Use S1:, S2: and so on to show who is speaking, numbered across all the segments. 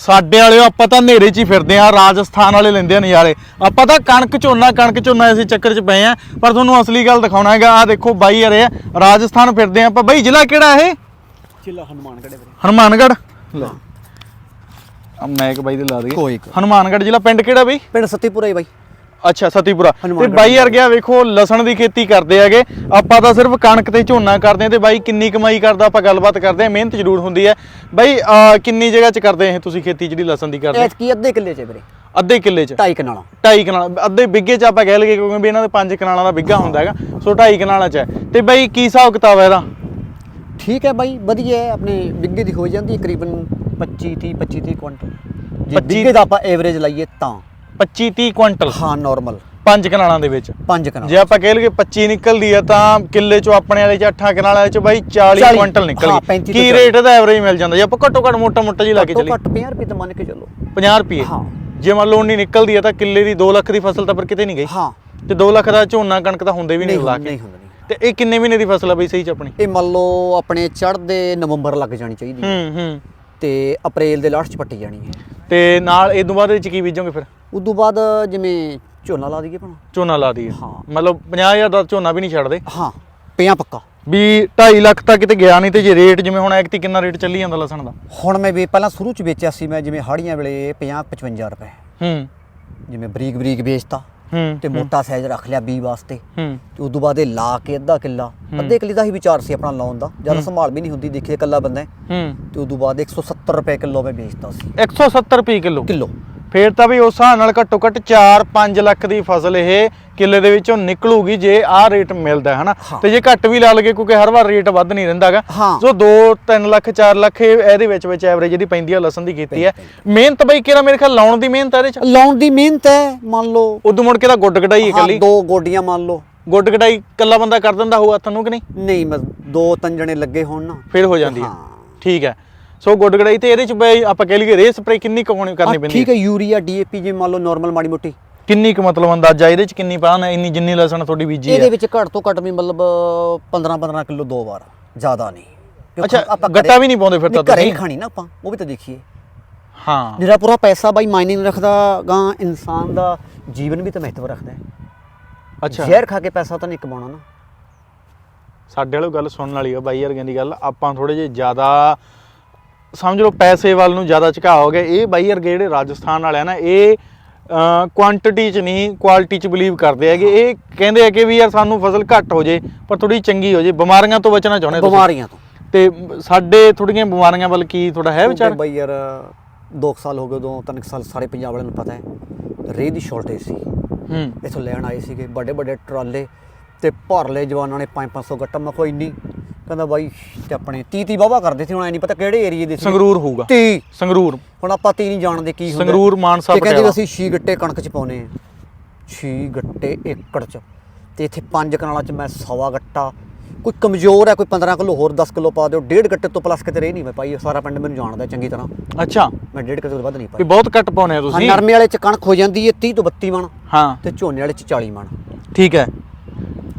S1: ਸਾਡੇ ਵਾਲਿਓ ਆਪਾਂ ਤਾਂ ਹਨੇਰੇ 'ਚ ਹੀ ਫਿਰਦੇ ਆ ਰਾਜਸਥਾਨ ਵਾਲੇ ਲੈਂਦੇ ਆ ਨਜ਼ਾਰੇ। ਆਪਾਂ ਤਾਂ ਕਣਕ ਝੋਨਾ ਕਣਕ ਝੋਨਾ ਅਸੀਂ ਚੱਕਰ 'ਚ ਪਏ ਆ ਪਰ ਤੁਹਾਨੂੰ ਅਸਲੀ ਗੱਲ ਦਿਖਾਉਣਾ ਹੈਗਾ ਆ ਦੇਖੋ ਬਾਈ ਅਰੇ ਰਾਜਸਥਾਨ ਫਿਰਦੇ ਆ ਆਪਾਂ। ਬਾਈ ਜ਼ਿਲ੍ਹਾ ਕਿਹੜਾ ਇਹ?
S2: ਜ਼ਿਲ੍ਹਾ ਹਨੂਮਾਨਗੜ੍ਹ ਵੀਰੇ।
S1: ਹਨੂਮਾਨਗੜ੍ਹ? ਲੈ। ਆ ਮੈਂ ਇੱਕ ਬਾਈ ਦੇ ਲਾ ਦਈਏ।
S2: ਕੋਈ ਇੱਕ।
S1: ਹਨੂਮਾਨਗੜ੍ਹ ਜ਼ਿਲ੍ਹਾ ਪਿੰਡ ਕਿਹੜਾ ਬਈ?
S2: ਪਿੰਡ ਸਤੀਪੁਰਾ ਹੀ ਬਾਈ।
S1: ਅੱਛਾ ਸਤੀਪੁਰਾ। ਤੇ ਬਾਈ ਯਾਰ ਗਿਆ ਵੇਖੋ ਲਸਣ ਦੀ ਖੇਤੀ ਕਰਦੇ ਹੈਗੇ। ਆਪਾਂ ਤਾਂ ਸਿਰਫ ਕਣਕ ਤੇ ਝੋਨਾ ਕਰਦੇ ਆ ਤੇ ਬਾਈ ਕਿੰਨੀ ਕਮਾਈ ਕਰਦਾ ਆਪਾਂ ਗੱਲਬਾਤ ਕਰਦੇ ਆ ਮਿਹਨਤ ਜ਼ਰੂਰ ਹੁੰਦੀ ਹੈ। ਬਾਈ ਕਿੰਨੀ ਜਗ੍ਹਾ 'ਚ ਕਰਦੇ ਇਹ ਤੁਸੀਂ ਖੇਤੀ ਜਿਹੜੀ ਲਸਣ ਦੀ ਕਰਦੇ?
S2: ਐਤ ਕੀ ਅੱਧੇ ਕਿੱਲੇ ਚ ਵੀਰੇ।
S1: ਅੱਧੇ ਕਿੱਲੇ 'ਚ?
S2: ਢਾਈ ਕਨਾਲਾਂ।
S1: ਢਾਈ ਕਨਾਲ। ਅੱਧੇ ਬਿੱਗੇ 'ਚ ਆਪਾਂ ਕਹਿ ਲਈਏ ਕਿਉਂਕਿ ਵੀ ਇਹਨਾਂ ਦੇ ਪੰਜ ਕਨਾਲਾਂ ਦਾ ਬਿੱਗਾ ਹੁੰਦਾ ਹੈਗਾ ਸੋ ਢਾਈ ਕਨਾਲਾਂ 'ਚ ਹੈ। ਤੇ ਬਾਈ ਕੀ ਹਿਸਾਬ ਕਿਤਾਬ ਹੈ ਇਹਦਾ?
S2: ਠੀਕ ਹੈ ਬਾਈ ਵਧੀਆ ਹੈ ਆਪਣੇ ਬਿੱਗੇ ਦੀ ਹੋ ਜਾਂਦੀ ਹੈ ਕਰੀਬਨ 25 30 25 30 ਕੁਇੰਟਲ। ਜੇ
S1: 25
S2: ਬਿੱਗੇ ਦਾ ਆਪਾਂ ਐਵਰੇਜ ਲਾਈਏ ਤਾਂ।
S1: 25 30 ਕੁਇੰਟਲ।
S2: ਹਾਂ ਨਾਰਮਲ
S1: ਪੰਜ ਕਨਾਲਾਂ ਦੇ ਵਿੱਚ।
S2: ਪੰਜ ਕਨਾਲ।
S1: ਜੇ ਆਪਾਂ ਕਹਿ ਲਈਏ 25 ਨਿਕਲਦੀ ਆ ਤਾਂ ਕਿੱਲੇ 'ਚੋਂ ਆਪਣੇ ਵਾਲੇ 'ਚ 8 ਕਨਾਲਾਂ 'ਚ ਬਾਈ 40
S2: 40
S1: ਕੁਇੰਟਲ ਨਿਕਲ
S2: ਹਾਂ,
S1: ਗਈ
S2: 35
S1: ਕੀ ਰੇਟ ਦਾ ਐਵਰੇਜ ਮਿਲ ਜਾਂਦਾ? ਜੇ ਆਪਾਂ ਘੱਟੋ ਘੱਟ ਮੋਟਾ ਮੋਟਾ ਜੀ ਲਾ ਕੇ ਚੱਲੀ
S2: ਘੱਟ 50 ਰੁਪਏ ਤਾਂ ਮੰਨ ਕੇ ਚੱਲੋ।
S1: 50 ਰੁਪਏ?
S2: ਹਾਂ।
S1: ਜੇ ਮੰਨ ਲਓ ਨਹੀਂ ਨਿਕਲਦੀ ਆ ਤਾਂ ਕਿੱਲੇ ਦੀ 2 ਲੱਖ ਦੀ ਫਸਲ ਤਾਂ ਪਰ ਕਿਤੇ ਨਹੀਂ ਗਈ।
S2: ਹਾਂ।
S1: ਤੇ 2 ਲੱਖ ਦਾ ਝੋਨਾ ਕਣਕ ਤਾਂ ਹੁੰਦੇ ਵੀ ਨਹੀਂ ਲਾ ਕੇ। ਤੇ ਇਹ ਕਿੰਨੇ ਮਹੀਨੇ ਦੀ ਫਸਲ ਆ ਬਈ ਸਹੀ ਚ ਆਪਣੀ?
S2: ਇਹ ਮੰਨ ਲਓ ਆਪਣੇ ਚੜ੍ਹਦੇ ਨਵੰਬਰ ਲੱਗ ਜਾਣੀ ਚਾਹੀਦੀ। ਹੂੰ
S1: ਹੂੰ।
S2: ਤੇ ਅਪ੍ਰੈਲ ਦੇ ਲਾਸਟ ਚ ਪੱਟੀ ਜਾਣੀ ਹੈ।
S1: ਤੇ ਨਾਲ ਇਹ ਤੋਂ ਬਾਅਦ ਇਹ ਚ ਕੀ ਬੀਜੋਗੇ ਫਿਰ?
S2: ਉਦੋਂ ਬਾਅਦ ਜਿਵੇਂ ਝੋਨਾ ਲਾ ਦਈਏ ਭਣਾ
S1: ਝੋਨਾ ਲਾ ਦਈਏ।
S2: ਹਾਂ।
S1: ਮਤਲਬ 50000 ਦਾ ਝੋਨਾ ਵੀ ਨਹੀਂ ਛੱਡਦੇ?
S2: ਹਾਂ ਪਿਆ ਪੱਕਾ।
S1: ਵੀ 2.5 ਲੱਖ ਤਾਂ ਕਿਤੇ ਗਿਆ ਨਹੀਂ ਤੇ ਜੇ ਰੇਟ ਜਿਵੇਂ ਹੁਣ ਐਕਤੀ ਕਿੰਨਾ ਰੇਟ ਚੱਲੀ ਜਾਂਦਾ ਲਸਣ ਦਾ?
S2: ਹੁਣ ਮੈਂ ਵੀ ਪਹਿਲਾਂ ਸ਼ੁਰੂ ਚ ਵੇਚਿਆ ਸੀ ਮੈਂ ਜਿਵੇਂ ਹਾੜੀਆਂ ਵੇਲੇ 50 55 ਰੁਪਏ।
S1: ਹੂੰ।
S2: ਜਿਵੇਂ ਬਰੀਕ ਬਰੀਕ ਵੇਚਤਾ। ਤੇ ਮੋਟਾ ਸਾਈਜ਼ ਰੱਖ ਲਿਆ ਬੀ ਵਾਸਤੇ। ਤੇ ਉਦੋਂ ਬਾਅਦ ਇਹ ਲਾ ਕੇ ਅੱਧਾ ਕਿੱਲਾ। ਅੱਧੇ ਕਿੱਲੇ ਦਾ ਹੀ ਵਿਚਾਰ ਸੀ ਆਪਣਾ ਲਾਉਣ ਦਾ। ਜ਼ਿਆਦਾ ਸੰਭਾਲ ਵੀ ਨਹੀਂ ਹੁੰਦੀ ਦੇਖੀਏ ਇਕੱਲਾ ਬੰਦਾ ਹੈ।
S1: ਹੂੰ।
S2: ਤੇ ਉਦੋਂ ਬਾਅਦ 170 ਰੁਪਏ ਕਿਲੋ ਮੈਂ ਵੇਚਦਾ ਸੀ।
S1: 170 ਰੁਪਏ ਕਿਲੋ।
S2: ਕਿਲੋ।
S1: ਫੇਰ ਤਾਂ ਵੀ ਉਸ ਹਿਸਾਬ ਨਾਲ ਘੱਟੋ ਘੱਟ 4-5 ਲੱਖ ਦੀ ਫਸਲ ਇਹ ਕਿੱਲੇ ਦੇ ਵਿੱਚੋਂ ਨਿਕਲੂਗੀ ਜੇ ਆਹ ਰੇਟ ਮਿਲਦਾ ਹੈ ਹਨਾ?
S2: ਹਾਂ।
S1: ਤੇ ਜੇ ਘੱਟ ਵੀ ਲਾ ਲਗੇ ਕਿਉਂਕਿ ਹਰ ਵਾਰ ਰੇਟ ਵੱਧ ਨਹੀਂ ਰਹਿੰਦਾਗਾ
S2: ਹਾਂ।
S1: ਸੋ 2-3 ਲੱਖ 4 ਲੱਖ ਇਹ- ਇਹਦੇ ਵਿੱਚ ਵਿੱਚ ਐਵਰੇਜ ਇਹਦੀ ਪੈਂਦੀ ਆ ਲਸਣ ਦੀ ਕੀਤੀ ਹੈ ਮਿਹਨਤ ਬਈ ਕਿਹੜਾ ਮੇਰੇ ਖਿਆਲ ਲਾਉਣ ਦੀ ਮਿਹਨਤ ਆ ਇਹਦੇ ਚ?
S2: ਲਾਉਣ ਦੀ ਮਿਹਨਤ ਹੈ ਮੰਨ ਲਓ।
S1: ਉਦੋਂ ਮੁੜ ਕੇ ਤਾਂ ਗੁੱਡ ਕਢਾਈ
S2: ਹਾਂ,
S1: ਇਕੱਲੀ।
S2: ਦੋ ਗੋਡੀਆਂ ਮੰਨ ਲਓ।
S1: ਗੁੱਡ ਕਢਾਈ ਇਕੱਲਾ ਬੰਦਾ ਕਰ ਦਿੰਦਾ ਹੋਊ ਹੱਥ ਨੂੰ ਕਿ ਨਹੀਂ?
S2: ਨਹੀਂ ਦੋ ਤਿੰਨ ਜਣੇ ਲੱਗੇ ਹੋਣ ਨਾ।
S1: ਫਿਰ ਹੋ ਜਾਂਦੀ ਹੈ
S2: ਹਾਂ।
S1: ਠੀਕ ਹੈ। ਸੋ ਗੁੱਡ ਤੇ ਇਹਦੇ ਚ ਬਈ ਆਪਾਂ ਕਹਿ ਲਈਏ ਰੇ ਸਪਰੇ ਕਿੰਨੀ ਕੁ ਹੋਣੀ ਕਰਨੀ
S2: ਹਾਂ,
S1: ਪੈਂਦੀ
S2: ਠੀਕ ਹੈ ਯੂਰੀਆ ਡੀਏਪੀ ਜੇ ਮੰਨ ਲਓ ਨਾਰਮਲ ਮਾੜੀ ਮੋਟੀ।
S1: ਕਿੰਨੀ ਕੁ ਮਤਲਬ ਅੰਦਾਜ਼ਾ ਇਹਦੇ ਚ ਕਿੰਨੀ ਪਾਣ ਇੰਨੀ ਜਿੰਨੀ ਲਸਣ ਤੁਹਾਡੀ ਬੀਜੀ ਹੈ?
S2: ਇਹਦੇ ਵਿੱਚ ਘੱਟ ਤੋਂ ਘੱਟ ਵੀ ਮਤਲਬ 15 15 ਕਿਲੋ ਦੋ ਵਾਰ ਜ਼ਿਆਦਾ ਨਹੀਂ।
S1: ਅੱਛਾ,
S2: ਆਪਾਂ
S1: ਗੱਟਾ ਵੀ ਨਹੀਂ ਪਾਉਂਦੇ ਫਿਰ ਤਾਂ
S2: ਘਰੇ ਹੀ? ਖਾਣੀ ਨਾ ਆਪਾਂ ਉਹ ਵੀ ਤਾਂ ਦੇਖੀਏ।
S1: ਹਾਂ।
S2: ਜਿਹੜਾ ਪੂਰਾ ਪੈਸਾ ਬਾਈ ਨਹੀਂ ਰੱਖਦਾ ਗਾਂ ਇਨਸਾਨ ਦਾ ਜੀਵਨ ਵੀ ਤਾਂ ਮਹੱਤਵ ਰੱਖਦਾ ਹੈ।
S1: ਅੱਛਾ।
S2: ਜ਼ਹਿਰ ਖਾ ਕੇ ਪੈਸਾ ਤਾਂ ਨਹੀਂ ਕਮਾਉਣਾ ਨਾ।
S1: ਸਾਡੇ ਵਾਲੋ ਗੱਲ ਸੁਣਨ ਵਾਲੀ ਆ ਬਾਈ ਵਰਗਿਆਂ ਦੀ ਗੱਲ ਆਪਾਂ ਥੋੜੇ ਜਿਹਾ ਜ਼ਿਆਦਾ ਸਮਝ ਲਓ ਪੈਸੇ ਵੱਲ ਨੂੰ ਜ਼ਿਆਦਾ ਝੁਕਾਅ ਹੋ ਗਿਆ। ਇਹ ਬਾਈ ਵਰਗੇ ਜਿਹੜੇ ਰਾਜਸਥਾਨ ਵਾਲੇ ਆ ਨਾ ਇਹ ਕੁਆਂਟੀਟੀ ਚ ਨਹੀਂ ਕੁਆਲਿਟੀ ਚ ਬਲੀਵ ਕਰਦੇ ਹੈਗੇ। ਇਹ ਕਹਿੰਦੇ ਆ ਕਿ ਵੀ ਯਾਰ ਸਾਨੂੰ ਫਸਲ ਘੱਟ ਹੋ ਜੇ ਪਰ ਥੋੜੀ ਚੰਗੀ ਹੋ ਜੇ। ਬਿਮਾਰੀਆਂ ਤੋਂ ਬਚਣਾ ਚਾਹੁੰਦੇ ਤੁਸੀਂ।
S2: ਬਿਮਾਰੀਆਂ ਤੋਂ।
S1: ਤੇ ਸਾਡੇ ਥੋੜੀਆਂ ਬਿਮਾਰੀਆਂ ਵੱਲ ਕੀ ਤੁਹਾਡਾ ਹੈ ਵਿਚਾਰ?
S2: ਬਾਈ ਯਾਰ 2 ਸਾਲ ਹੋ ਗਏ ਦੋ ਤਿੰਨ ਕੁ ਸਾਲ ਸਾਰੇ ਪੰਜਾਬ ਵਾਲਿਆਂ ਨੂੰ ਪਤਾ ਹੈ। ਰੇਹ ਦੀ ਸ਼ਾਰਟੇਜ ਸੀ।
S1: ਹੂੰ।
S2: ਇੱਥੋਂ ਲੈਣ ਆਏ ਸੀਗੇ ਵੱਡੇ ਵੱਡੇ ਟਰਾਲੇ ਤੇ ਭਰ ਲਏ ਜਵਾਨਾਂ ਨੇ 5-500 ਗੱਟਾ। ਮੈਂ ਕੋਈ ਇੰਨੀ ਕਹਿੰਦਾ ਬਾਈ ਤੇ ਆਪਣੇ 30 30 ਵਾਵਾ ਕਰਦੇ ਸੀ ਹੁਣ ਐ ਨਹੀਂ ਪਤਾ ਕਿਹੜੇ ਏਰੀਏ ਦੇ ਸੀ।
S1: ਸੰਗਰੂਰ ਹੋਊਗਾ।
S2: 30
S1: ਸੰਗਰੂਰ।
S2: ਹੁਣ ਆਪਾਂ 30 ਨਹੀਂ ਜਾਣਦੇ ਕੀ ਹੁੰਦਾ।
S1: ਸੰਗਰੂਰ, ਮਾਨਸਾ,
S2: ਤੇ ਕਹਿੰਦੇ
S1: ਪਟਿਆਲਾ।
S2: ਅਸੀਂ 6 ਗੱਟੇ ਕਣਕ ਚ ਪਾਉਨੇ ਆ 6 ਗੱਟੇ ਏਕੜ ਚ। ਤੇ ਇੱਥੇ 5 ਕਨਾਲਾਂ ਚ ਮੈਂ ਸਵਾ ਗੱਟਾ। ਕੋਈ ਕਮਜ਼ੋਰ ਹੈ ਕੋਈ 15 ਕਿਲੋ ਹੋਰ 10 ਕਿਲੋ ਪਾ ਦਿਓ। ਡੇਢ ਗੱਟੇ ਤੋਂ ਪਲੱਸ ਕਿਤੇ ਰਹਿ ਨਹੀਂ ਮੈਂ ਪਾਈ ਸਾਰਾ ਪਿੰਡ ਮੈਨੂੰ ਜਾਣਦਾ ਚੰਗੀ ਤਰ੍ਹਾਂ।
S1: ਅੱਛਾ।
S2: ਮੈਂ ਡੇਢ ਕਿਲੋ ਤੋਂ ਵੱਧ ਨਹੀਂ
S1: ਵੀ
S2: ਪਾਈ
S1: ਬਹੁਤ ਘੱਟ ਪਾਉਨੇ ਆ ਤੁਸੀਂ।
S2: ਨਰਮੇ ਵਾਲੇ ਚ ਕਣਕ ਹੋ ਜਾਂਦੀ ਹੈ 30 ਤੋਂ 32 ਮਣ।
S1: ਹਾਂ।
S2: ਤੇ ਝੋਨੇ ਵਾਲੇ ਚ 40 ਮਣ।
S1: ਠੀਕ ਹੈ।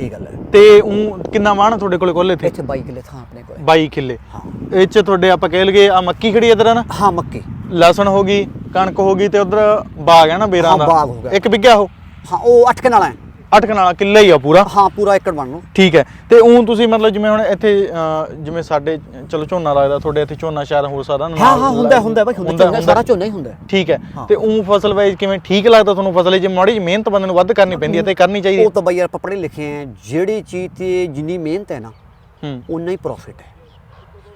S2: ਇਹ ਗੱਲ ਹੈ।
S1: ਤੇ ਉਹ ਕਿੰਨਾ ਮਾਣ ਤੁਹਾਡੇ ਕੋਲੇ ਕੋਲੇ ਇੱਥੇ?
S2: ਇੱਥੇ 22 ਕਿੱਲੇ ਥਾਂ ਆਪਣੇ ਕੋਲੇ।
S1: 22 ਕਿੱਲੇ।
S2: ਹਾਂ।
S1: ਇਹ ਚ ਤੁਹਾਡੇ ਆਪਾਂ ਕਹਿ ਲਈਏ ਆ ਮੱਕੀ ਖੜੀ ਇਧਰ ਨਾ
S2: ਹਾਂ ਮੱਕੀ।
S1: ਲਸਣ ਹੋ ਗਈ ਕਣਕ ਹੋ ਗਈ ਤੇ ਉਧਰ ਬਾਗ ਹੈ ਨਾ ਬੇਰਾਂ ਦਾ?
S2: ਬਾਗ ਹੋ ਗਿਆ।
S1: ਇੱਕ ਵਿਗਿਆ ਉਹ?
S2: ਹਾਂ ਉਹ 8 ਕਨਾਲਾਂ ਹੈ।
S1: ਅੱਠ ਕਨਾਲਾ ਕਿੱਲਾ ਹੀ ਆ ਪੂਰਾ?
S2: ਹਾਂ ਪੂਰਾ ਏਕੜ ਬਣ ਨੂੰ
S1: ਠੀਕ ਹੈ। ਤੇ ਉਹ ਤੁਸੀਂ ਮਤਲਬ ਜਿਵੇਂ ਹੁਣ ਇੱਥੇ ਅਹ, ਜਿਵੇਂ ਸਾਡੇ ਚਲੋ ਝੋਨਾ ਲੱਗਦਾ ਤੁਹਾਡੇ ਇੱਥੇ ਝੋਨਾ ਸ਼ਾਇਦ ਹੋ ਸਕਦਾ ਨਾ
S2: ਹਾਂ ਹਾਂ ਹੁੰਦਾ ਹੁੰਦਾ ਬਾਈ ਹੁੰਦਾ ਝੋਨਾ, ਸਾਰਾ ਝੋਨਾ ਹੀ ਹੁੰਦਾ।
S1: ਠੀਕ ਹੈ।
S2: ਹਾਂ।
S1: ਤੇ ਉਹ ਫਸਲ ਵਾਈਜ਼ ਕਿਵੇਂ ਠੀਕ ਲੱਗਦਾ ਤੁਹਾਨੂੰ ਫਸਲ ਜੇ ਮਾੜੀ ਜਿਹੀ ਮਿਹਨਤ ਬੰਦੇ ਨੂੰ ਵੱਧ ਕਰਨੀ ਪੈਂਦੀ ਹੈ ਤੇ ਕਰਨੀ ਚਾਹੀਦੀ ਹੈ।
S2: ਉਹ ਤਾਂ ਬਈ ਯਾਰ ਆਪਾਂ ਪੜ੍ਹੇ ਲਿਖੇ ਆ ਜਿਹੜੀ ਚੀਜ਼ ਤੇ ਜਿੰਨੀ ਮਿਹਨਤ ਹੈ ਨਾ
S1: ਹੂੰ।
S2: ਉਨਾ ਹੀ ਪ੍ਰੋਫਿਟ ਹੈ।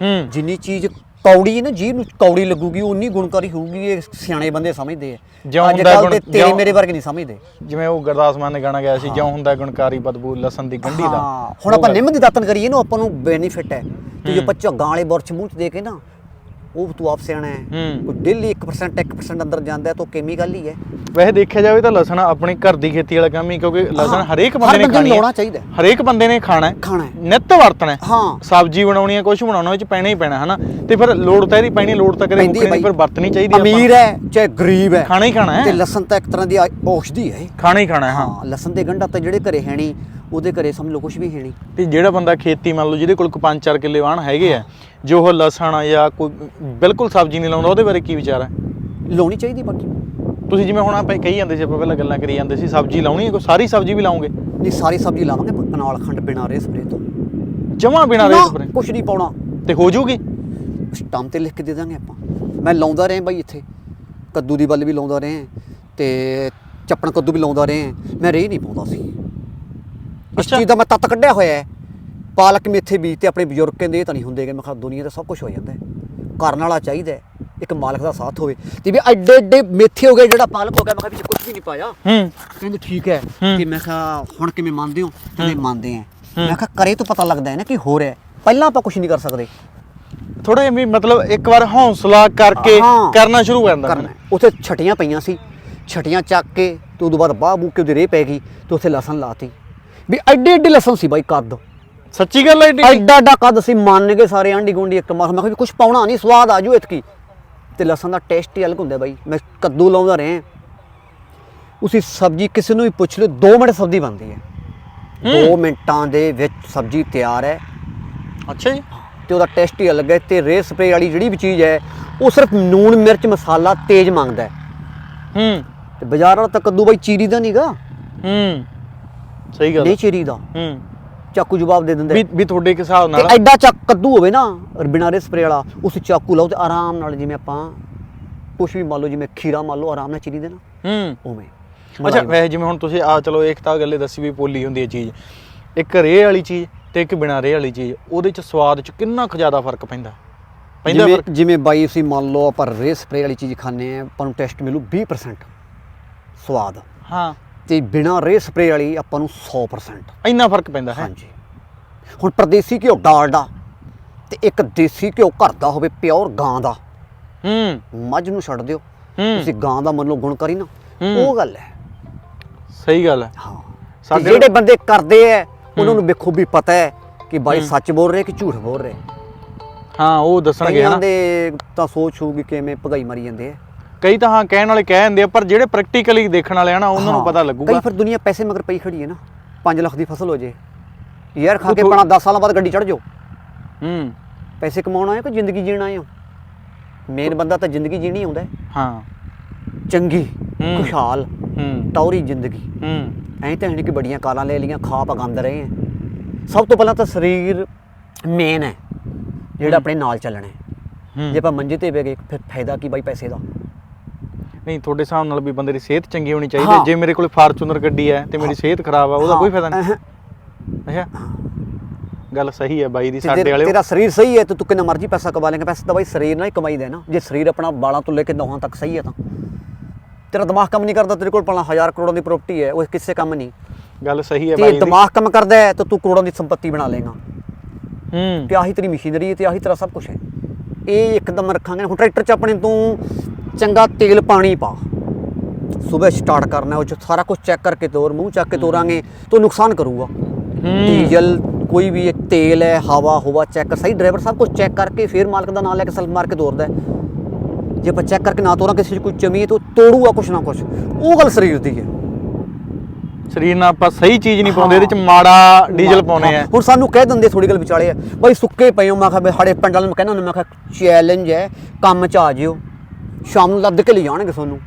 S1: ਹੂੰ।
S2: ਜਿੰਨੀ ਚੀਜ਼ ਕੌੜੀ ਨਾ ਜੀਭ ਨੂੰ ਕੌੜੀ ਲੱਗੂਗੀ ਉਨੀ ਗੁਣਕਾਰੀ ਹੋਊਗੀ ਇਹ ਸਿਆਣੇ ਬੰਦੇ ਸਮਝਦੇ ਆ।
S1: ਜਿਉਂ
S2: ਅੱਜ
S1: ਹੁੰਦਾ ਗੁਣ-
S2: ਦੇ ਤੇਰੇ
S1: ਜਿਉਂ-
S2: ਮੇਰੇ ਵਰਗੇ ਨਹੀਂ ਸਮਝਦੇ।
S1: ਜਿਵੇਂ ਉਹ ਗੁਰਦਾਸ ਮਾਨ ਨੇ ਗਾਣਾ ਗਾਇਆ ਸੀ ਜਿਉਂ ਹੁੰਦਾ ਗੁਣਕਾਰੀ ਬਦਬੂ ਲਸਣ ਦੀ ਗੰਢੀ ਦਾ।
S2: ਹਾਂ ਹੁਣ ਆਪਾਂ ਨਿੰਮ ਦੀ ਦਾਤਨ ਕਰੀਏ ਨਾ ਆਪਾਂ ਨੂੰ ਬੈਨੀਫਿਟ ਹੈ। ਤੇ ਜੇ। ਆਪਾਂ ਝੱਗਾਂ ਵਾਲੇ ਮੂੰਹ ਚ ਦੇ ਕੇ ਨਾ ਉਹ ਤੂੰ ਆਪ ਸਿਆਣਾ ਹੈ।
S1: ਹੂੰ।
S2: ਉਹ ਡੇਲੀ 1% 1% ਅੰਦਰ ਜਾਂਦਾ ਹੈ ਤਾਂ ਕੈਮੀਕਲ ਹੀ ਹੈ।
S1: ਵੈਸੇ ਦੇਖਿਆ ਜਾਵੇ ਤਾਂ ਲਸਣ ਆਪਣੀ ਘਰ ਦੀ ਖੇਤੀ ਵਾਲਾ ਕੰਮ ਹੀ ਕਿਉਂਕਿ ਲਸਣ ਹਰੇਕ
S2: ਹਰ
S1: ਬੰਦੇ ਨੇ ਖਾਣੀ
S2: ਲਾਉਣਾ ਚਾਹੀਦਾ।
S1: ਹਰੇਕ ਬੰਦੇ ਨੇ ਖਾਣਾ ਹੈ।
S2: ਖਾਣਾ ਹੈ।
S1: ਨਿੱਤ ਵਰਤਣਾ ਹੈ।
S2: ਹਾਂ।
S1: ਸਬਜ਼ੀ ਬਣਾਉਣੀ ਹੈ ਕੁਝ ਬਣਾਉਣਾ ਵਿੱਚ ਪੈਣਾ ਹੀ ਪੈਣਾ ਹਨਾ? ਤੇ ਫਿਰ ਲੋੜ ਤਾਂ ਇਹਦੀ ਪੈਣੀ ਲੋੜ ਤਾਂ ਕਦੇ ਮੁੱਕਣੀ। ਫਿਰ ਵਰਤਣੀ ਚਾਹੀਦੀ ਹੈ
S2: ਅਮੀਰ ਹੈ ਚਾਹੇ ਗਰੀਬ ਹੈ।
S1: ਖਾਣਾ ਹੀ ਖਾਣਾ
S2: ਤੇ
S1: ਹੈ
S2: ਲਸਣ ਤਾਂ ਇੱਕ ਤਰ੍ਹਾਂ ਦੀ ਔਸ਼ਧੀ ਹੈ।
S1: ਖਾਣਾ ਹੀ ਖਾਣਾ ਹੈ
S2: ਹਾਂ। ਲਸਣ ਦੇ ਗੰਢਾ ਤਾਂ ਜਿਹੜੇ ਘਰੇ ਹੈ ਨਹੀਂ ਉਹਦੇ ਘਰੇ ਸਮਝ ਲਓ ਕੁਝ ਵੀ ਹੈ ਨਹੀਂ
S1: ਤੇ ਜਿਹੜਾ ਬੰਦਾ ਖੇਤੀ ਮੰਨ ਲਓ ਜਿਹਦੇ ਕੋਲ ਕੋ 5-4 ਕਿੱਲੇ ਵਾਹਣ ਹੈਗੇ ਆ ਜੋ ਉਹ ਲਸਣ ਆ ਜਾਂ ਕੋਈ ਬਿਲਕੁਲ ਸਬਜ਼ੀ ਨਹੀਂ ਲਾਉਂਦਾ ਉਹਦੇ ਬਾਰੇ ਕੀ ਵਿਚਾਰ ਹੈ?
S2: ਲਾਉਣੀ ਚਾਹੀਦੀ ਬਾਕੀ।
S1: ਤੁਸੀਂ ਜਿਵੇਂ ਹੁਣ ਆਪਾਂ ਕਹੀ ਜਾਂਦੇ ਸੀ ਆਪਾਂ ਪਹਿਲਾਂ ਗੱਲਾਂ ਕਰੀ ਜਾਂਦੇ ਸੀ ਸਬਜ਼ੀ ਲਾਉਣੀ ਹੈ ਕੋਈ? ਸਾਰੀ ਸਬਜ਼ੀ ਵੀ ਲਾਉਂਗੇ?
S2: ਨਹੀਂ ਸਾਰੀ ਸਬਜ਼ੀ ਲਾਵਾਂਗੇ ਕਨਾਲ ਖੰਡ ਬਿਨਾਂ ਰੇ ਸਪਰੇ ਤੋਂ।
S1: ਜਮਾ ਬਿਨਾਂ ਰੇਸ ਸਪਰੇ
S2: ਕੁਝ ਨਹੀਂ ਪਾਉਣਾ।
S1: ਤੇ ਹੋ ਜੂਗੀ?
S2: ਸਟੰਪ ਤੇ ਲਿਖ ਕੇ ਦੇ ਦਾਂਗੇ ਆਪਾਂ। ਮੈਂ ਲਾਉਂਦਾ ਰਿਹਾ ਬਾਈ ਇੱਥੇ। ਕੱਦੂ ਦੀ ਬੱਲ ਵੀ ਲਾਉਂਦਾ ਰਿਹਾ। ਤੇ ਚੱਪਣ ਕੱਦੂ ਵੀ ਲਾਉਂਦਾ ਰਿਹਾ। ਮੈਂ ਰੇ ਨਹੀਂ ਪਾਉਂਦਾ ਸੀ। ਇਸ
S1: ਅੱਛਾ।
S2: ਚੀਜ਼ ਦਾ ਮੈਂ ਤੱਤ ਕੱਢਿਆ ਹੋਇਆ ਹੈ। ਪਾਲਕ ਮੇਥੇ ਬੀਜ ਤੇ ਆਪਣੇ ਬਜ਼ੁਰਗ ਕਹਿੰਦੇ ਇਹ ਤਾਂ ਨਹੀਂ ਹੁੰਦੇਗੇ। ਮੈਂ ਕਿਹਾ ਦੁਨੀਆ ਤੇ ਸਭ ਕੁਝ ਹੋ ਜਾਂਦਾ ਹੈ। ਕਰਨ ਵਾਲਾ ਚਾਹੀਦਾ ਹੈ, ਇੱਕ ਮਾਲਕ ਦਾ ਸਾਥ ਹੋਵੇ। ਤੇ ਵੀ ਐਡੇ ਐਡੇ ਮੇਥੇ ਹੋ ਗਏ ਜਿਹੜਾ ਪਾਲਕ ਹੋ ਗਿਆ ਮੈਂ ਕਿਹਾ ਵਿੱਚ ਕੁਝ ਵੀ ਨਹੀਂ ਪਾਇਆ
S1: ਹੂੰ।
S2: ਕਹਿੰਦੇ ਠੀਕ ਹੈ। ਕਿ ਮੈਂ ਕਿਹਾ ਹੁਣ ਕਿਵੇਂ ਮੰਨਦੇ ਹੋ? ਕਹਿੰਦੇ ਮੰਨਦੇ ਆ। ਮੈਂ ਕਿਹਾ ਕਰੇ ਤੋਂ ਪਤਾ ਲੱਗਦਾ ਹੈ ਨਾ ਕਿ ਹੋ ਰਿਹਾ। ਪਹਿਲਾਂ ਆਪਾਂ ਕੁਝ ਨਹੀਂ ਕਰ ਸਕਦੇ।
S1: ਥੋੜਾ ਵੀ ਮਤਲਬ ਇੱਕ ਵਾਰ ਹੌਸਲਾ ਕਰਕੇ। ਕਰਨਾ ਸ਼ੁਰੂ ਕਰ ਦਿੰਦਾ
S2: ਕਰਨਾ। ਉੱਥੇ ਛਟੀਆਂ ਪਈਆਂ ਸੀ। ਛਟੀਆਂ ਚੱਕ ਕੇ ਤੇ ਉਦੋਂ ਬਾਅਦ ਬਾਹ ਬੂ ਕੇ ਉਹਦੀ ਰੇਹ ਪੈ ਗਈ ਤੇ ਉੱਥੇ ਲਸਣ ਲਾਤੀ। ਵੀ ਐਡੇ ਐਡੇ ਲਸਣ ਸੀ ਬਾਈ ਕੱਦ।
S1: ਸੱਚੀ ਗੱਲ ਏਡੀ?
S2: ਐਡਾ ਐਡਾ ਕੱਦ ਸੀ। ਮੰਨ ਕੇ ਸਾਰੇ ਆਂਢੀ ਗੁੰਡੀ ਇੱਕ ਮਾਰ ਮੈਂ ਕਿਹਾ ਵੀ ਕੁਝ ਪਾਉਣਾ ਨਹੀਂ ਸਵਾਦ ਆਜੂ ਇਤਕੀ। ਤੇ ਲਸਣ ਦਾ ਟੇਸਟ ਹੀ ਅਲੱਗ ਹੁੰਦਾ ਬਾਈ। ਮੈਂ ਕੱਦੂ ਲਾਉਂਦਾ ਰਿਹਾ। ਉਸੇ ਸਬਜ਼ੀ ਕਿਸੇ ਨੂੰ ਵੀ ਪੁੱਛ ਲਓ 2 ਮਿੰਟ ਸਬਜ਼ੀ ਬਣਦੀ ਹੈ। 2 ਮਿੰਟਾਂ ਦੇ ਵਿੱਚ ਸਬਜ਼ੀ ਤਿਆਰ ਹੈ।
S1: ਅੱਛਾ ਜੀ।
S2: ਤੇ ਉਹਦਾ ਟੇਸਟ ਹੀ ਅਲੱਗ ਹੈ ਤੇ ਰੇ ਸਪਰੇ ਵਾਲੀ ਜਿਹੜੀ ਵੀ ਚੀਜ਼ ਹੈ ਉਹ ਸਿਰਫ ਨੂਣ ਮਿਰਚ ਮਸਾਲਾ ਤੇਜ਼ ਮੰਗਦਾ ਹੈ।
S1: ਹੂੰ।
S2: ਤੇ ਬਾਜ਼ਾਰ ਵਾਲਾ ਤਾਂ ਕੱਦੂ ਬਾਈ ਚੀਰੀ ਦਾ ਨਹੀਂਗਾ
S1: ਹੂੰ। ਸਹੀ ਗੱਲ
S2: ਨਹੀਂ। ਚੀਰੀ ਦਾ।
S1: ਹੂੰ।
S2: ਚਾਕੂ ਜਵਾਬ ਦੇ ਦਿੰਦਾ।
S1: ਵੀ ਵੀ ਤੁਹਾਡੇ ਇੱਕ ਹਿਸਾਬ
S2: ਤੇ
S1: ਨਾਲ
S2: ਐਡਾ ਚੱਕ ਕੱਦੂ ਹੋਵੇ ਨਾ ਬਿਨਾਂ ਰੇ ਸਪਰੇ ਵਾਲਾ ਉਸ ਚਾਕੂ ਲਾਓ ਤੇ ਆਰਾਮ ਨਾਲ ਜਿਵੇਂ ਆਪਾਂ ਕੁਛ ਵੀ ਮੰਨ ਲਓ ਜਿਵੇਂ ਖੀਰਾ ਮੰਨ ਲਓ ਆਰਾਮ ਨਾਲ ਚੀਰੀ ਦੇਣਾ
S1: ਹੂੰ।
S2: ਉਵੇਂ।
S1: ਅੱਛਾ। ਵੈਸੇ ਜਿਵੇਂ ਹੁਣ ਤੁਸੀਂ ਆ ਚਲੋ ਇੱਕ ਤਾਂ ਗੱਲੇ ਦੱਸੀ ਵੀ ਪੋਲੀ ਹੁੰਦੀ ਹੈ ਚੀਜ਼। ਇੱਕ ਰੇਹ ਵਾਲੀ ਚੀਜ਼ ਤੇ ਇੱਕ ਬਿਨਾਂ ਰੇਹ ਵਾਲੀ ਚੀਜ਼ ਉਹਦੇ ਚ ਸਵਾਦ ਚ ਕਿੰਨਾ ਕੁ ਜ਼ਿਆਦਾ ਫ਼ਰਕ ਪੈਂਦਾ? ਪੈਂਦਾ
S2: ਜਿਵੇਂ
S1: ਫ਼ਰਕ?
S2: ਜਿਵੇਂ ਬਾਈ ਅਸੀਂ ਮੰਨ ਲਓ ਆਪਾਂ ਰੇ ਸਪਰੇ ਵਾਲੀ ਚੀਜ਼ ਖਾਂਦੇ ਆ ਆਪਾਂ ਨੂੰ ਟੈਸਟ ਮਿਲੂ 20% ਸਵਾਦ।
S1: ਹਾਂ।
S2: ਤੇ ਬਿਨਾਂ ਰੇ ਸਪਰੇ ਵਾਲੀ ਆਪਾਂ ਨੂੰ 100%
S1: ਇੰਨਾ ਫ਼ਰਕ ਪੈਂਦਾ ਹੈ।
S2: ਹਾਂਜੀ। ਹੁਣ ਪਰਦੇਸੀ ਘਿਓ ਡਾਲਡਾ ਤੇ ਇੱਕ ਦੇਸੀ ਘਿਓ ਘਰ ਦਾ ਹੋਵੇ ਪਿਓਰ ਗਾਂ ਦਾ।
S1: ਹੂੰ।
S2: ਮੱਝ ਨੂੰ ਛੱਡ ਦਿਓ। ਤੁਸੀਂ ਗਾਂ ਦਾ ਮੰਨ ਲਓ ਗੁਣ ਕਰੀ ਨਾ। ਉਹ ਗੱਲ ਹੈ।
S1: ਸਹੀ ਗੱਲ ਹੈ।
S2: ਹਾਂ।
S1: ਸਾਡੇ
S2: ਜਿਹੜੇ ਬੰਦੇ ਕਰਦੇ ਐ ਉਹਨਾਂ ਨੂੰ ਵੇਖੋ ਵੀ ਪਤਾ ਹੈ ਕਿ ਬਾਈ ਸੱਚ ਬੋਲ ਰਹੇ ਕਿ ਝੂਠ ਬੋਲ ਰਹੇ।
S1: ਹਾਂ ਉਹ ਦੱਸਣਗੇ ਹਨਾ।
S2: ਦੇ ਤਾਂ ਸੋਚ ਹੋਊਗੀ ਕਿਵੇਂ ਭਗਾਈ ਮਾਰੀ ਜਾਂਦੇ ਆ
S1: ਕਈ ਤਾਂ ਹਾਂ ਕਹਿਣ ਵਾਲੇ ਕਹਿ ਦਿੰਦੇ ਆ ਪਰ ਜਿਹੜੇ ਪ੍ਰੈਕਟੀਕਲੀ ਦੇਖਣ ਵਾਲੇ ਆ ਨਾ ਉਹਨਾਂ ਨੂੰ ਪਤਾ
S2: ਕਈ
S1: ਲੱਗੂਗਾ।
S2: ਫਿਰ ਦੁਨੀਆ ਪੈਸੇ ਮਗਰ ਪਈ ਖੜੀ ਹੈ ਨਾ 5 ਲੱਖ ਦੀ ਫਸਲ ਹੋ ਜੇ। ਯਾਰ ਖਾ ਕੇ ਪਣਾ 10 ਸਾਲਾਂ ਬਾਅਦ ਗੱਡੀ ਚੜ ਜਾਓ।
S1: ਹੂੰ।
S2: ਪੈਸੇ ਕਮਾਉਣ ਆਏ ਕਿ ਜ਼ਿੰਦਗੀ ਜੀਣ ਆਏ ਹੋ? ਮੇਨ ਬੰਦਾ ਤਾਂ ਜ਼ਿੰਦਗੀ ਜੀਣੀ ਆਉਂਦਾ ਹੈ। ਚੰਗੀ। ਖੁਸ਼ਹਾਲ
S1: ਹੂੰ।
S2: ਟੌਰੀ ਜ਼ਿੰਦਗੀ।
S1: ਹੂੰ।
S2: ਐਂ ਤਾਂ ਨਹੀਂ ਕਿ ਬੜੀਆਂ ਕਾਲਾਂ ਲੈ ਲੀਆਂ ਖਾ ਪਗੰਦ ਰਹੇ ਆ ਸਭ ਤੋਂ ਪਹਿਲਾਂ ਤਾਂ ਸਰੀਰ ਮੇਨ ਹੈ ਜਿਹੜਾ ਆਪਣੇ ਨਾਲ ਚੱਲਣਾ ਹੈ।
S1: ਹੂੰ।
S2: ਜੇ ਆਪਾਂ ਮੰਜੇ ਤੇ ਬਹਿ ਗਏ ਫਿਰ ਫਾਇਦਾ ਕੀ ਬਾਈ ਪੈਸੇ ਦਾ?
S1: ਨਹੀਂ ਤੁਹਾਡੇ ਹਿਸਾਬ ਨਾਲ ਵੀ ਬੰਦੇ ਦੀ ਸਿਹਤ ਚੰਗੀ ਹੋਣੀ ਚਾਹੀਦੀ ਹੈ।
S2: ਹਾਂ।
S1: ਜੇ ਮੇਰੇ ਕੋਲ ਫਾਰਚੂਨਰ ਗੱਡੀ ਹੈ ਤੇ ਮੇਰੀ ਸਿਹਤ ਖਰਾਬ ਆ ਉਹਦਾ ਕੋਈ ਫਾਇਦਾ ਨਹੀਂ।
S2: ਅਹ,
S1: ਅੱਛਾ। ਗੱਲ ਸਹੀ ਹੈ ਬਾਈ ਦੀ
S2: ਤੇ
S1: ਸਾਡੇ
S2: ਤੇਰਾ-
S1: ਵਾਲੇ
S2: ਤੇਰਾ ਸਰੀਰ ਸਹੀ ਹੈ ਤੇ ਤੂੰ ਕਿੰਨਾ ਮਰਜ਼ੀ ਪੈਸਾ ਕਮਾ ਲੇਗਾ। ਪੈਸਾ ਤਾਂ ਬਾਈ ਸਰੀਰ ਨਾਲ ਹੀ ਕਮਾਈਦਾ ਹੈ ਨਾ। ਜੇ ਸਰੀਰ ਆਪਣਾ ਬਾਲਾਂ ਤੋਂ ਲੈ ਕੇ ਨੌਹਾਂ ਤੱਕ ਸਹੀ ਹੈ ਤਾਂ। ਤੇਰਾ ਦਿਮਾਗ ਕੰਮ ਨਹੀਂ ਕਰਦਾ ਤੇਰੇ ਕੋਲ ਪਣਾ ਹਜ਼ਾਰ ਕਰੋੜਾਂ ਦੀ ਪ੍ਰਾਪਰਟੀ ਹੈ ਉਹ ਕਿਸੇ ਕੰਮ ਨਹੀਂ।
S1: ਗੱਲ ਸਹੀ ਹੈ
S2: ਤੇ
S1: ਬਾਈ ਦੀ।
S2: ਦਿਮਾਗ ਕੰਮ ਕਰਦਾ ਹੈ ਤਾਂ ਤੂੰ ਕਰੋੜਾਂ ਦੀ ਸੰਪਤੀ ਬਣਾ ਲੇਗਾ।
S1: ਹੂੰ।
S2: ਤੇ ਆਹੀ ਤੇਰੀ ਮਸ਼ੀਨਰੀ ਹੈ ਤੇ ਆਹੀ ਤੇਰਾ ਸਭ ਕੁਝ ਹੈ। ਇਹ ਇੱਕਦਮ ਰੱਖਾਂਗੇ ਹੁਣ ਟਰੈਕਟਰ 'ਚ ਆਪਣੇ ਤੂੰ ਚੰਗਾ ਤੇਲ ਪਾਣੀ ਪਾ। ਸਵੇਰ ਸਟਾਰਟ ਕਰਨਾ ਉਹ 'ਚ ਸਾਰਾ ਕੁਝ ਚੈੱਕ ਕਰਕੇ ਤੋਰ ਮੂੰਹ ਚੱਕ ਕੇ ਤੋਰਾਂਗੇ ਤਾਂ ਨੁਕਸਾਨ ਕਰੂਗਾ। ਡੀਜ਼ਲ ਕੋਈ ਵੀ ਤੇਲ ਹੈ ਹਵਾ ਹੋਵਾ ਚੈੱਕ ਸਹੀ ਡਰਾਈਵਰ ਸਭ ਕੁਝ ਚੈੱਕ ਕਰਕੇ ਫਿਰ ਮਾਲਕ ਦਾ ਨਾਮ ਲੈ ਕੇ ਸੈਲਫ ਮਾਰ ਕੇ ਤੋਰਦਾ। ਜੇ ਆਪਾਂ ਚੈੱਕ ਕਰਕੇ ਨਾ ਤੋਰਾਂ ਕਿਸੇ 'ਚ ਕੋਈ ਚਮੀ ਹੈ ਤਾਂ ਤੋੜੂਗਾ ਕੁਛ ਨਾ ਕੁਛ। ਉਹ ਗੱਲ ਸਰੀਰ ਦੀ ਹੈ।
S1: ਸਰੀਰ ਨਾਲ ਆਪਾਂ ਸਹੀ ਚੀਜ਼ ਨਹੀਂ ਪਾਉਂਦੇ ਇਹਦੇ ਚ ਮਾੜਾ ਡੀਜ਼ਲ ਪਾਉਨੇ ਆ।
S2: ਹੁਣ ਸਾਨੂੰ ਕਹਿ ਦਿੰਦੇ ਥੋੜੀ ਗੱਲ ਵਿਚਾਲੇ ਆ ਬਾਈ ਸੁੱਕੇ ਪਏ ਹੋ। ਮੈਂ ਕਿਹਾ ਸਾਡੇ ਪਿੰਡ ਵਾਲਿਆਂ ਨੂੰ ਕਹਿੰਦਾ ਹੁੰਦਾ ਮੈਂ ਕਿਹਾ ਚੈਲੰਜ ਹੈ ਕੰਮ 'ਚ ਆ ਜਿਓ। ਸ਼ਾਮ ਨੂੰ ਲੱਦ ਕੇ ਲੈ ਜਾਣਗੇ ਤੁਹਾਨੂੰ।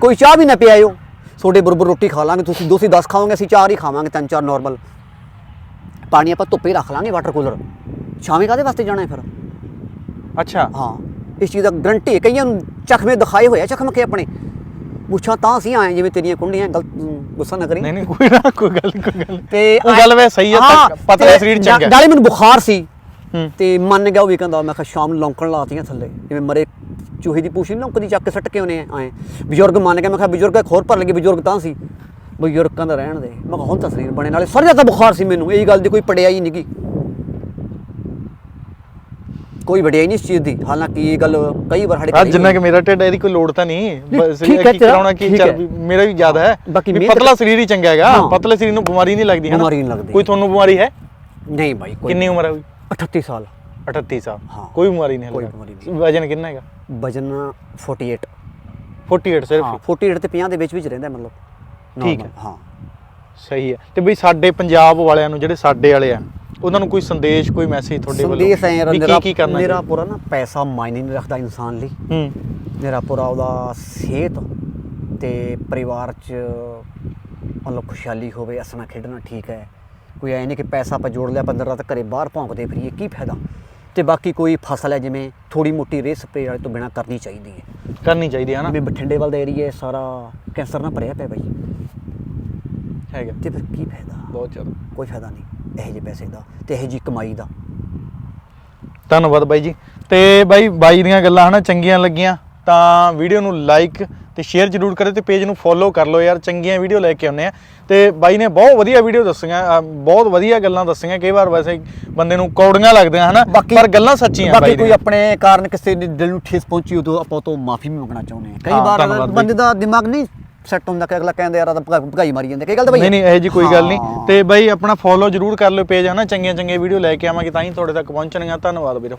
S2: ਕੋਈ ਚਾਹ ਵੀ ਨਾ ਪਿਆਇਓ। ਤੁਹਾਡੇ ਬਰੋਬਰ ਰੋਟੀ ਖਾ ਲਾਂਗੇ ਤੁਸੀਂ ਦੋ ਸੀ 10 ਖਾਓਗੇ ਅਸੀਂ ਚਾਰ ਹੀ ਖਾਵਾਂਗੇ ਤਿੰਨ ਚਾਰ ਨਾਰਮਲ ਪਾਣੀ ਆਪਾਂ ਧੁੱਪੇ ਰੱਖ ਲਾਂਗੇ ਵਾਟਰ ਕੂਲਰ ਛਾਵੇਂ ਕਾਦੇ ਵਾਸਤੇ ਜਾਣਾ ਹੈ ਫਿਰ?
S1: ਅੱਛਾ।
S2: ਹਾਂ ਇਸ ਚੀਜ਼ ਦਾ ਗਰੰਟੀ ਹੈ। ਕਈਆਂ ਨੂੰ ਚਖਮੇ ਦਿਖਾਏ ਹੋਏ ਆ ਚਖਮ ਕੇ ਆਪਣੇ। ਮੁੱਛਾਂ ਤਾਂ ਅਸੀਂ ਆਏ ਜਿਵੇਂ ਤੇਰੀਆਂ ਕੁੰਡੀਆਂ ਗਲਤ ਗੁੱਸਾ ਨਾ ਕਰੀ।
S1: ਨਹੀਂ ਨਹੀਂ ਕੋਈ ਨਾ ਕੋਈ ਗੱਲ ਕੋਈ ਗੱਲ।
S2: ਤੇ
S1: ਉਹ ਗੱਲ ਵੈ ਸਹੀ ਹੈ ਪਤਲਾ ਸਰੀਰ ਚੰਗਾ
S2: ਨਾਲੇ ਮੈਨੂੰ ਬੁਖਾਰ ਸੀ। ਤੇ ਮੰਨ ਗਿਆ ਉਹ ਵੀ ਕਹਿੰਦਾ ਮੈਂ ਕਿਹਾ ਸ਼ਾਮ ਨੂੰ ਲੌਂਕਣ ਲਾਤੀਆਂ ਥੱਲੇ। ਜਿਵੇਂ ਮਰੇ ਚੂਹੇ ਦੀ ਪੂਛ ਨਹੀਂ ਲੌਂਕਦੀ ਚੱਕ ਕੇ ਸੱਟ ਕੇ ਉਹਨੇ ਆਏ ਬਜ਼ੁਰਗ ਮੰਨ ਗਿਆ ਮੈਂ ਕਿਹਾ ਬਜ਼ੁਰਗ ਹੋਰ ਭਰ ਲੱਗੇ ਬਜ਼ੁਰਗ ਤਾਂ ਸੀ। ਬਜ਼ੁਰਗਾਂ ਦਾ ਰਹਿਣ ਦੇ। ਮੈਂ ਕਿਹਾ ਹੁਣ ਤਾਂ ਸਰੀਰ ਬਣੇ ਨਾਲੇ ਸਾਰੀ ਤਾਂ ਬੁਖਾਰ ਸੀ ਮੈਨੂੰ ਇਹ ਗੱਲ ਦੀ ਕੋਈ ਪੜਿਆਈ ਨਹੀਂ ਗੀ ਕੋਈ ਵਡਿਆਈ ਨਹੀਂ ਇਸ ਚੀਜ਼ ਦੀ। ਹਾਲਾਂਕਿ ਇਹ ਗੱਲ ਕਈ ਵਾਰ ਸਾਡੇ ਘਰੇ
S1: ਜਿੰਨਾ ਕਿ ਮੇਰਾ ਢਿੱਡ ਇਹਦੀ ਕੋਈ ਲੋੜ ਤਾਂ ਨਹੀਂ। ਬਸ
S2: ਠੀਕ
S1: ਇਹ
S2: ਹੈ
S1: ਕਰਾਉਣਾ ਕੀ ਮੇਰਾ ਵੀ ਜ਼ਿਆਦਾ ਹੈ
S2: ਬਾਕੀ
S1: ਪਤਲਾ ਸਰੀਰ ਹੀ ਚੰਗਾ ਹੈਗਾ। ਪਤਲੇ ਸਰੀਰ ਨੂੰ ਬਿਮਾਰੀ ਨਹੀਂ ਲੱਗਦੀ ਹੈ
S2: ਬਿਮਾਰੀ ਨਹੀਂ ਲੱਗਦੀ।
S1: ਕੋਈ ਤੁਹਾਨੂੰ ਬਿਮਾਰੀ ਹੈ?
S2: ਨਹੀਂ ਬਾਈ ਕੋਈ
S1: ਕਿੰਨੀ ਉਮਰ ਹੈ ਵੀ
S2: 38 ਸਾਲ।
S1: 38 ਸਾਲ।
S2: ਹਾਂ।
S1: ਕੋਈ ਬਿਮਾਰੀ ਨਹੀਂ
S2: ਕੋਈ
S1: ਲੱਗਦੀ।
S2: ਬਿਮਾਰੀ ਨਹੀਂ।
S1: ਵਜਨ ਕਿੰਨਾ ਹੈਗਾ?
S2: ਵਜਨ 48
S1: 48 ਸਿਰਫ?
S2: ਹਾਂ 48 ਤੇ 50 ਦੇ ਵਿੱਚ ਵਿੱਚ ਰਹਿੰਦਾ ਮਤਲਬ।
S1: ਠੀਕ
S2: normal,
S1: ਹੈ।
S2: ਹਾਂ।
S1: ਸਹੀ ਹੈ। ਤੇ ਬਈ ਸਾਡੇ ਪੰਜਾਬ ਵਾਲਿਆਂ ਨੂੰ ਜਿਹੜੇ ਸਾਡੇ ਵਾਲੇ ਆ ਉਹਨਾਂ ਨੂੰ ਕੋਈ ਸੰਦੇਸ਼ ਕੋਈ ਮੈਸੇਜ ਤੁਹਾਡੇ ਵੱਲੋਂ?
S2: ਸੰਦੇਸ਼ ਹੈ ਯਾਰ
S1: ਵੀ
S2: ਮੇਰਾ
S1: ਕੀ ਕੀ ਕਰਨਾ
S2: ਮੇਰਾ
S1: ਚਾਹੀਦਾ?
S2: ਪੂਰਾ ਨਾ ਪੈਸਾ ਮਾਇਨੇ ਨਹੀਂ ਰੱਖਦਾ ਇਨਸਾਨ ਲਈ।
S1: ਹੂੰ।
S2: ਮੇਰਾ ਪੂਰਾ ਉਹਦਾ ਸਿਹਤ ਤੇ ਪਰਿਵਾਰ 'ਚ ਮਤਲਬ ਖੁਸ਼ਹਾਲੀ ਹੋਵੇ ਹੱਸਣਾ ਖੇਡਣਾ ਠੀਕ ਹੈ। ਕੋਈ ਐ ਨਹੀਂ ਕਿ ਪੈਸਾ ਆਪਾਂ ਜੋੜ ਲਿਆ 15 ਰਾਤ ਘਰੇ ਬਾਹਰ ਭੌਂਕਦੇ ਫਿਰੀਏ ਕੀ ਫਾਇਦਾ? ਤੇ ਬਾਕੀ ਕੋਈ ਫਸਲ ਹੈ ਜਿਵੇਂ ਥੋੜੀ ਮੋਟੀ ਰੇ ਸਪਰੇ ਵਾਲੇ ਤੋਂ ਬਿਨਾ ਕਰਨੀ ਚਾਹੀਦੀ ਹੈ।
S1: ਕਰਨੀ ਚਾਹੀਦੀ ਹੈ ਨਾ?
S2: ਜਿਵੇਂ ਬਠਿੰਡੇ ਵੱਲ ਦਾ ਏਰੀਆ ਸਾਰਾ ਕੈਂਸਰ ਨਾਲ ਭਰਿਆ ਪਿਆ ਬਾਈ।
S1: ਹੈਗਾ।
S2: ਤੇ ਫਿਰ ਕੀ ਫਾਇਦਾ?
S1: ਬਹੁਤ ਜ਼ਿਆਦਾ।
S2: ਕੋਈ ਫਾਇਦਾ ਨਹੀਂ ਇਹੋ ਜਿਹੇ ਪੈਸੇ ਦਾ ਤੇ ਇਹੋ ਜਿਹੀ ਕਮਾਈ ਦਾ।
S1: ਧੰਨਵਾਦ ਬਾਈ ਜੀ। ਤੇ ਬਾਈ ਬਾਈ ਦੀਆਂ ਗੱਲਾਂ ਹਨਾ ਚੰਗੀਆਂ ਲੱਗੀਆਂ ਤਾਂ ਵੀਡੀਓ ਨੂੰ ਲਾਈਕ ਤੇ ਸ਼ੇਅਰ ਜ਼ਰੂਰ ਕਰਿਓ ਤੇ ਪੇਜ ਨੂੰ ਫੋਲੋ ਕਰ ਲਓ ਯਾਰ ਚੰਗੀਆਂ ਵੀਡੀਓ ਲੈ ਕੇ ਆਉਂਦੇ ਆ। ਤੇ ਬਾਈ ਨੇ ਬਹੁਤ ਵਧੀਆ ਵੀਡੀਓ ਦੱਸੀਆਂ ਬਹੁਤ ਵਧੀਆ ਗੱਲਾਂ ਦੱਸੀਆਂ ਕਈ ਵਾਰ ਵੈਸੇ ਬੰਦੇ ਨੂੰ ਕੌੜੀਆਂ ਲੱਗਦੀਆਂ ਹਨਾ? ਪਰ ਗੱਲਾਂ ਸੱਚੀਆਂ
S2: ਬਾਕੀ
S1: ਬਾਈ
S2: ਕੋਈ ਆਪਣੇ ਕਾਰਨ ਕਿਸੇ ਦੇ ਦਿਲ ਨੂੰ ਠੇਸ ਪਹੁੰਚੀ ਉਦੋਂ ਆਪਾਂ ਤੋਂ ਮਾਫੀ ਵੀ ਮੰਗਣਾ ਚਾਹੁੰਦੇ ਹਾਂ। ਕਈ ਵਾਰ ਬੰਦੇ ਦਾ ਦਿਮਾਗ ਨਹੀਂ ਸੈੱਟ ਹੁੰਦਾ ਕਿ ਅਗਲਾ ਕਹਿੰਦਾ ਯਾਰ ਆ ਤਾਂ ਭਗਾ- ਭਗਾਈ ਮਾਰੀ ਜਾਂਦੇ ਕਈ ਗੱਲ ਤਾਂ ਬਈ
S1: ਨਹੀਂ ਨਹੀਂ ਇਹ ਜੀ ਕੋਈ ਗੱਲ ਨਹੀਂ। ਤੇ ਬਾਈ ਆਪਣਾ ਫੋਲੋ ਜ਼ਰੂਰ ਕਰ ਲਿਓ ਪੇਜ ਹਨਾ? ਚੰਗੀਆਂ ਚੰਗੀਆਂ ਵੀਡੀਓ ਲੈ ਕੇ ਆਵਾਂਗੇ ਤਾਂ ਹੀ ਤੁਹਾਡੇ ਤੱਕ ਪਹੁੰਚਣਗੀਆਂ ਧੰਨਵਾਦ ਵੀਰੋ।